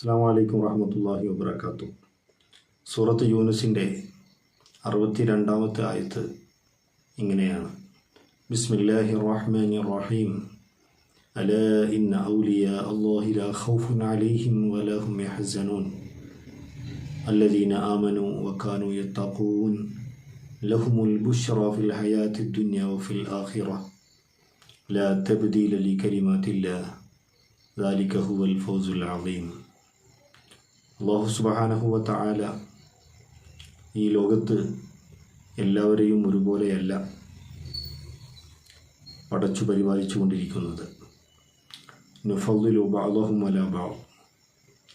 അസ്സാം വലൈക്കും വാഹമത്തല്ലാഹി വാബർക്കാത്തു സൂറത്ത് യൂനുസിൻ്റെ അറുപത്തി രണ്ടാമത്തെ ആയത്ത് ഇങ്ങനെയാണ് ബിസ്മില്ലാഹി റഹ്മാനി റഹീം അല ഇന്ന ഔലിയ അള്ളാഹി ലാ ഖൗഫുൻ അലൈഹിം വലഹും യഹ്സനൂൻ الذين آمنوا وكانوا يتقون لهم البشرى في الحياة الدنيا وفي الآخرة لا تبديل لكلمات الله ذلك هو الفوز العظيم അള്ളാഹു സുബാനഹുവ താല ഈ ലോകത്ത് എല്ലാവരെയും ഒരുപോലെയല്ല പടച്ചു പരിപാലിച്ചു കൊണ്ടിരിക്കുന്നത്. നുഫല്ലുലു ബാലഹും അലാബാ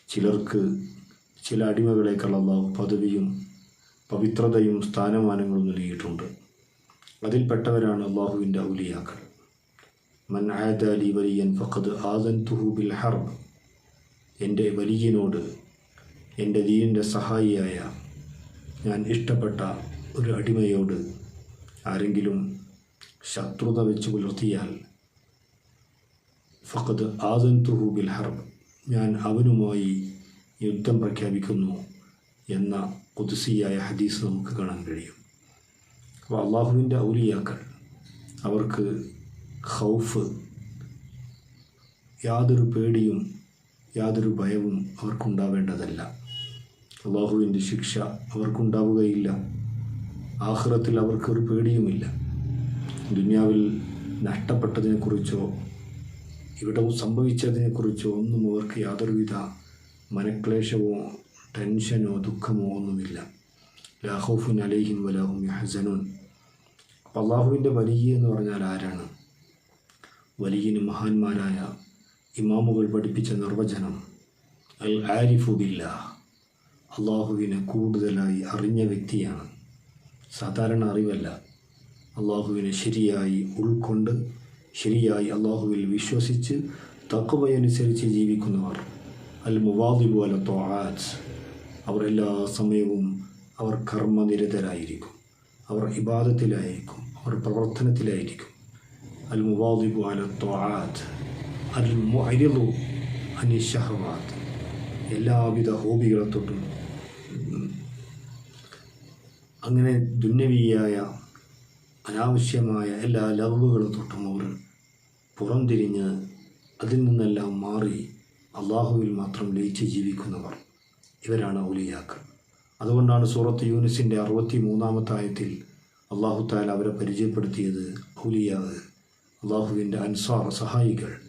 ചിലർക്ക് ചില അടിമകളേക്കാൾ അള്ളാഹു പദവിയും പവിത്രതയും സ്ഥാനമാനങ്ങളും നൽകിയിട്ടുണ്ട്. അതിൽപ്പെട്ടവരാണ് അള്ളാഹുവിന്റെ ഔലിയാക്കൾ. മൻ ആദാലി വലിയൻ ഫഖദ് ആദൻ തുഹു ബിൽ ഹർബ്. എന്റെ വലിയനോട് എന്റെ ദീനിന്റെ സഹായിയായ ഞാൻ ഇഷ്ടപ്പെട്ട ഒരു അടിമയോട് ആരെങ്കിലും ശത്രുത വെച്ച് പുലർത്തിയാൽ ഫഖദ് ആദൻ തുഹൂബിൽ ഹർബ് ഞാൻ അവനുമായി യുദ്ധം പ്രഖ്യാപിക്കുന്നു എന്ന കുതിസിയായ ഹദീസ് നമുക്ക് കാണാൻ കഴിയും. അപ്പോൾ അള്ളാഹുവിന്റെ ഔലിയാക്കൾ അവർക്ക് ഹൗഫ് യാതൊരു പേടിയും യാതൊരു ഭയവും അവർക്കുണ്ടാവേണ്ടതല്ല. അള്ളാഹുവിന്റെ ശിക്ഷ അവർക്കുണ്ടാവുകയില്ല. ആഹ്റത്തിൽ അവർക്കൊരു പേടിയുമില്ല. ദുനിയാവിൽ നഷ്ടപ്പെട്ടതിനെക്കുറിച്ചോ ഇവിടെ സംഭവിച്ചതിനെക്കുറിച്ചോ ഒന്നും അവർക്ക് യാതൊരുവിധ മനക്ലേശമോ ടെൻഷനോ ദുഃഖമോ ഒന്നുമില്ല. ലാഹോഫുൻ അലൈഹിം വലാഹും ഹസനുൻ അപ്പോൾ അള്ളാഹുവിന്റെ വലിയ എന്ന് പറഞ്ഞാൽ ആരാണ്? വലിയന് മഹാന്മാരായ ഇമാമുകൾ പഠിപ്പിച്ച നിർവചനം അൽ ആരിഫു ബില്ല അള്ളാഹുവിനെ കൂടുതലായി അറിഞ്ഞ വ്യക്തിയാണ്. സാധാരണ അറിവല്ല. അള്ളാഹുവിനെ ശരിയായി ഉൾക്കൊണ്ട് ശരിയായി അള്ളാഹുവിൽ വിശ്വസിച്ച് തക്കവയനുസരിച്ച് ജീവിക്കുന്നവർ. അൽ മുവാദിബു അല ത്വാസ് അവർ എല്ലാ സമയവും അവർ കർമ്മനിരതരായിരിക്കും. അവർ ഇബാദത്തിലായിരിക്കും. അവർ പ്രവർത്തനത്തിലായിരിക്കും. അൽ മുവാദിബു അല ത്വാത്ത് അൽ മുഅരിദു അനി ഷഹവാത്ത് എല്ലാവിധ ഹോബികളെ തൊട്ടും അങ്ങനെ ദുന്നവിയായ അനാവശ്യമായ എല്ലാ ലവുകളെ തൊട്ടും അവർ പുറംതിരിഞ്ഞ് അതിൽ നിന്നെല്ലാം മാറി അള്ളാഹുവിൽ മാത്രം ലയിച്ച് ജീവിക്കുന്നവർ. ഇവരാണ് ഔലിയാക്കൾ. അതുകൊണ്ടാണ് സൂറത്ത് യൂനിസിന്റെ അറുപത്തി മൂന്നാമത്തെ ആയത്തിൽ അള്ളാഹു താല അവരെ പരിചയപ്പെടുത്തിയത് ഔലിയാവ്. അള്ളാഹുവിന്റെ അൻസാർ സഹായികൾ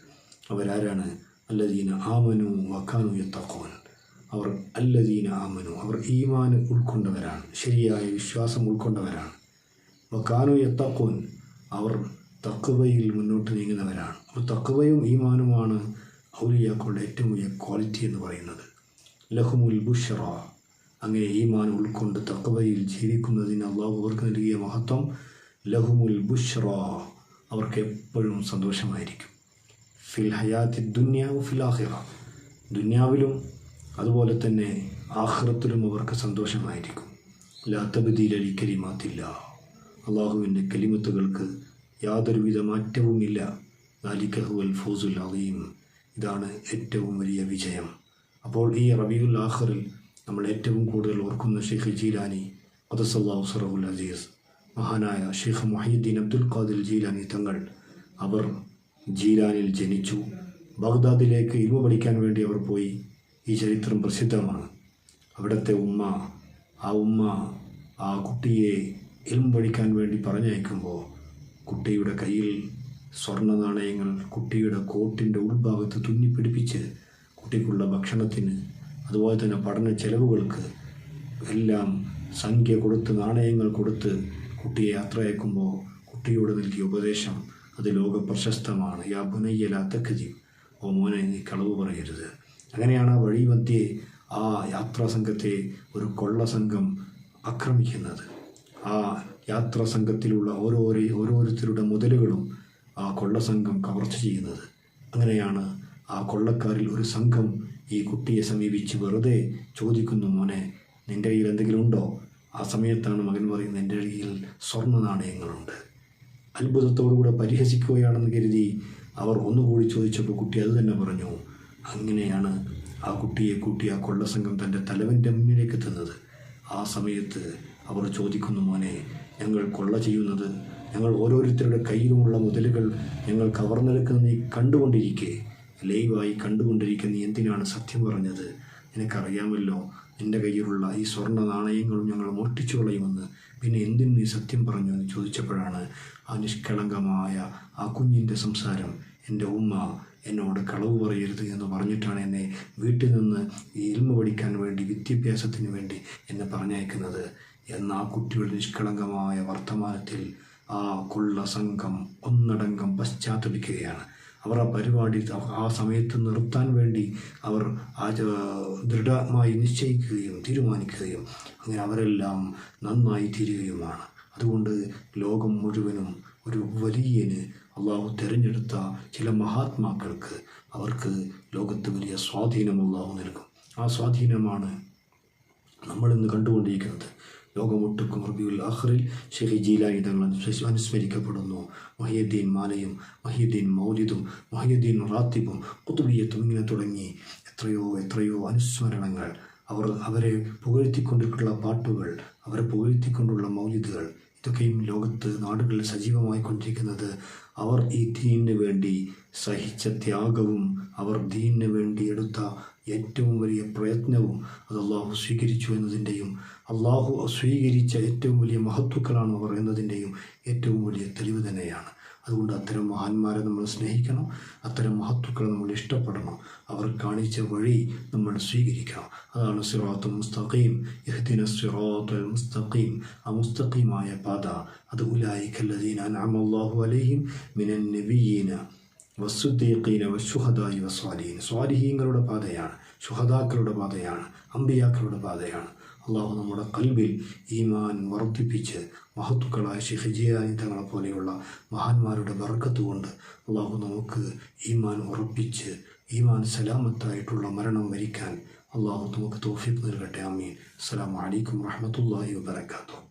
അവരാരാണ്? അല്ലദീന ആമനു വക്കാനു യത്തക്കോൻ അവർ അല്ലദീന ആമനു. അവർ ഈമാൻ ഉൾക്കൊണ്ടവരാണ്. ശരിയായ വിശ്വാസം ഉൾക്കൊണ്ടവരാണ്. വക്കാനു യത്തക്കോൻ അവർ തക്കുവയിൽ മുന്നോട്ട് നീങ്ങുന്നവരാണ്. അപ്പോൾ തക്കുവയും ഈമാനുമാണ് ഔലിയാക്കളുടെ ഏറ്റവും വലിയ ക്വാളിറ്റി എന്ന് പറയുന്നത്. ലഹുമുൽ ബുഷറ. അങ്ങനെ ഈമാൻ ഉൾക്കൊണ്ട് തക്കവയിൽ ജീവിക്കുന്നതിന് അള്ളാഹു അവർക്ക് നൽകിയ മഹത്വം ലഹുമുൽ ബുഷ്റ. അവർക്ക് എപ്പോഴും സന്തോഷമായിരിക്കും. ഫിൽ ഹയാത്തി ദുന്യാവ് ഫിൽ ആഹിറ ദുന്യാവിലും അതുപോലെ തന്നെ ആഹ്റത്തിലും അവർക്ക് സന്തോഷമായിരിക്കും. ലാത്തബദീലി കലിമാത്തില്ല. അള്ളാഹുവിന്റെ കലിമത്തുകൾക്ക് യാതൊരുവിധ മാറ്റവുമില്ല. നാലിക്കഹു അൽ ഫോസുൽ അലീം ഇതാണ് ഏറ്റവും വലിയ വിജയം. അപ്പോൾ ഈ റബിയുൽ ആഹറിൽ നമ്മൾ ഏറ്റവും കൂടുതൽ ഓർക്കുന്ന ഷെയ്ഖ് ജീലാനി അദസല്ലാഹു സറഹുൽ അസീസ് മഹാനായ ഷെയ്ഖ് മൊഹീദ്ദീൻ അബ്ദുൽ ഖാദിൽ ജീലാനി തങ്ങൾ അവർ ജീലാനിൽ ജനിച്ചു. ബഗ്ദാദിലേക്ക് ഇരുമ പഠിക്കാൻ വേണ്ടി അവർ പോയി. ഈ ചരിത്രം പ്രസിദ്ധമാണ്. അവിടുത്തെ ഉമ്മ ആ ഉമ്മ ആ കുട്ടിയെ ഇൽമ പഠിക്കാൻ വേണ്ടി പറഞ്ഞയക്കുമ്പോൾ കുട്ടിയുടെ കയ്യിൽ സ്വർണ നാണയങ്ങൾ കുട്ടിയുടെ കോട്ടിന്റെ ഉൾഭാഗത്ത് തുന്നിപ്പിടിപ്പിച്ച് കുട്ടിക്കുള്ള ഭക്ഷണത്തിന് അതുപോലെ തന്നെ പഠന ചെലവുകൾക്ക് എല്ലാം സംഖ്യ കൊടുത്ത് നാണയങ്ങൾ കൊടുത്ത് കുട്ടിയെ യാത്ര അയക്കുമ്പോൾ കുട്ടിയോട് നൽകിയ ഉപദേശം അത് ലോക പ്രശസ്തമാണ് യാ ബുനയ്യലാത്തക്കജി ഓ മോനെ നീ കളവ് പറയരുത്. അങ്ങനെയാണ് ആ വഴി മധ്യേ ആ യാത്രാ സംഘത്തെ ഒരു കൊള്ള സംഘം ആക്രമിക്കുന്നത്. ആ യാത്രാ സംഘത്തിലുള്ള ഓരോരോ ഓരോരുത്തരുടെ മുതലുകളും ആ കൊള്ള സംഘം കവർച്ച ചെയ്യുന്നത്. അങ്ങനെയാണ് ആ കൊള്ളക്കാരിൽ ഒരു സംഘം ഈ കുട്ടിയെ സമീപിച്ച് വെറുതെ ചോദിക്കുന്നു മോനെ നിന്റെ കയ്യിൽ എന്തെങ്കിലും ഉണ്ടോ? ആ സമയത്താണ് മകൻ പറയുന്നത് എന്റെ കയ്യിൽ സ്വർണ നാണയങ്ങളുണ്ട്. അത്ഭുതത്തോടുകൂടെ പരിഹസിക്കുകയാണെന്ന് കരുതി അവർ ഒന്നുകൂടി ചോദിച്ചപ്പോൾ കുട്ടി അത് തന്നെ പറഞ്ഞു അങ്ങനെയാണ് ആ കുട്ടിയെ കൂട്ടി ആ കൊള്ളസംഘം തന്റെ തലവന്റെ മുന്നിലേക്ക് എത്തുന്നത് ആ സമയത്ത് അവർ ചോദിക്കുന്നു മോനെ ഞങ്ങൾ കൊള്ള ചെയ്യുന്നത് ഞങ്ങൾ ഓരോരുത്തരുടെ കയ്യിലുമുള്ള മുതലുകൾ ഞങ്ങൾ കവർന്നെടുക്കുന്ന നീ കണ്ടുകൊണ്ടിരിക്കെ. ലൈവായി കണ്ടുകൊണ്ടിരിക്കുന്ന നീ എന്തിനാണ് സത്യം പറഞ്ഞത്? നിനക്കറിയാമല്ലോ നിന്റെ കയ്യിലുള്ള ഈ സ്വർണ നാണയങ്ങളും ഞങ്ങൾ മോഷ്ടിച്ചു കളയുമെന്ന്. പിന്നെ എന്തിനു നീ സത്യം പറഞ്ഞു? എന്ന് ചോദിച്ചപ്പോഴാണ് ആ നിഷ്കളങ്കമായ ആ കുഞ്ഞിന്റെ സംസാരം. എന്റെ ഉമ്മ എന്നോട് കളവ് പറയരുത് എന്ന് പറഞ്ഞിട്ടാണ് എന്നെ വീട്ടിൽ നിന്ന് ഇൽമ പഠിക്കാൻ വേണ്ടി വിദ്യാഭ്യാസത്തിന് വേണ്ടി എന്നെ പറഞ്ഞയക്കുന്നത്. എന്ന ആ കുട്ടിയുടെ നിഷ്കളങ്കമായ വർത്തമാനത്തിൽ ആ കൊള്ള സംഘം ഒന്നടങ്കം പശ്ചാത്തപിക്കുകയാണ്. അവർ ആ പരിപാടി ആ സമയത്ത് നിർത്താൻ വേണ്ടി അവർ ദൃഢമായി നിശ്ചയിക്കുകയും തീരുമാനിക്കുകയും അങ്ങനെ അവരെല്ലാം നന്നായി തീരുകയുമാണ്. അതുകൊണ്ട് ലോകം മുഴുവനും ഒരു വലിയന് അള്ളാഹു തിരഞ്ഞെടുത്ത ചില മഹാത്മാക്കൾക്ക് അവർക്ക് ലോകത്ത് വലിയ സ്വാധീനം അള്ളാഹു നൽകും. ആ സ്വാധീനമാണ് നമ്മളിന്ന് കണ്ടുകൊണ്ടിരിക്കുന്നത്. ലോകമൊട്ടുക്കും റബിയുൽ അഹ്റിൽ ഷെഹി ജീലായി തങ്ങൾ അനുസ്മരിക്കപ്പെടുന്നു. മഹിയുദ്ദീൻ മാലയും മഹിയുദ്ദീൻ മൗലിദും മഹിയുദ്ദീൻ റാത്തിബും കുത്തുബിയത്തും ഇങ്ങനെ തുടങ്ങി എത്രയോ എത്രയോ അനുസ്മരണങ്ങൾ. അവർ അവരെ പുകഴ്ത്തിക്കൊണ്ടിട്ടുള്ള പാട്ടുകൾ അവരെ പുകഴ്ത്തിക്കൊണ്ടുള്ള മൗലിദുകൾ ഇതൊക്കെയും ലോകത്ത് നാടുകളിൽ സജീവമായി കൊണ്ടിരിക്കുന്നത് അവർ ഈ ദീനിന് വേണ്ടി സഹിച്ച ത്യാഗവും അവർ ദീനിന് വേണ്ടി എടുത്ത ഏറ്റവും വലിയ പ്രയത്നവും അത് അള്ളാഹു സ്വീകരിച്ചു എന്നതിന്റെയും അള്ളാഹു സ്വീകരിച്ച ഏറ്റവും വലിയ മഹത്വക്കളാണ് അവർ എന്നതിന്റെയും ഏറ്റവും വലിയ തെളിവ് തന്നെയാണ്. അതുകൊണ്ട് അത്തരം മഹാന്മാരെ നമ്മൾ സ്നേഹിക്കണം. അത്തരം മഹത്വക്കളെ നമ്മൾ ഇഷ്ടപ്പെടണം. അവർ കാണിച്ച വഴി നമ്മൾ സ്വീകരിക്കണം. അതാണ് സിറാത്ത് മുസ്തഖീം. ഇഹ്ദിന സിറാത്തുൽ മുസ്തഖീം. ആ മുസ്തഖീമായ പാത. അത് ഉലായിക്കല്ലദീന അൻഅമല്ലാഹു അലൈഹിം മിനൻ നബിയീന വസ്സുദ്ദീഖീന വസ്സുഹദായി വസ്വാലീൻ സ്വാലിഹീങ്ങളുടെ പാതയാണ്. ശുഹദാക്കളുടെ പാതയാണ്. അമ്പിയാക്കളുടെ പാതയാണ്. അള്ളാഹു നമ്മുടെ കൽബിൽ ഈമാൻ വർദ്ധിപ്പിച്ച് മഹത്തുക്കളായ ഷിഹജിയായി തങ്ങളെ പോലെയുള്ള മഹാന്മാരുടെ ബർക്കത്ത് കൊണ്ട് അള്ളാഹു നമുക്ക് ഈമാൻ ഉറപ്പിച്ച് ഈമാൻ സലാമത്തായിട്ടുള്ള മരണം വരിക്കാൻ അള്ളാഹു നമുക്ക് തോഫിക്ക് നൽകട്ടെ. അമീൻ അസ്സാം വലൈക്കും വാഹമത്തല്ലാഹി വാത്തു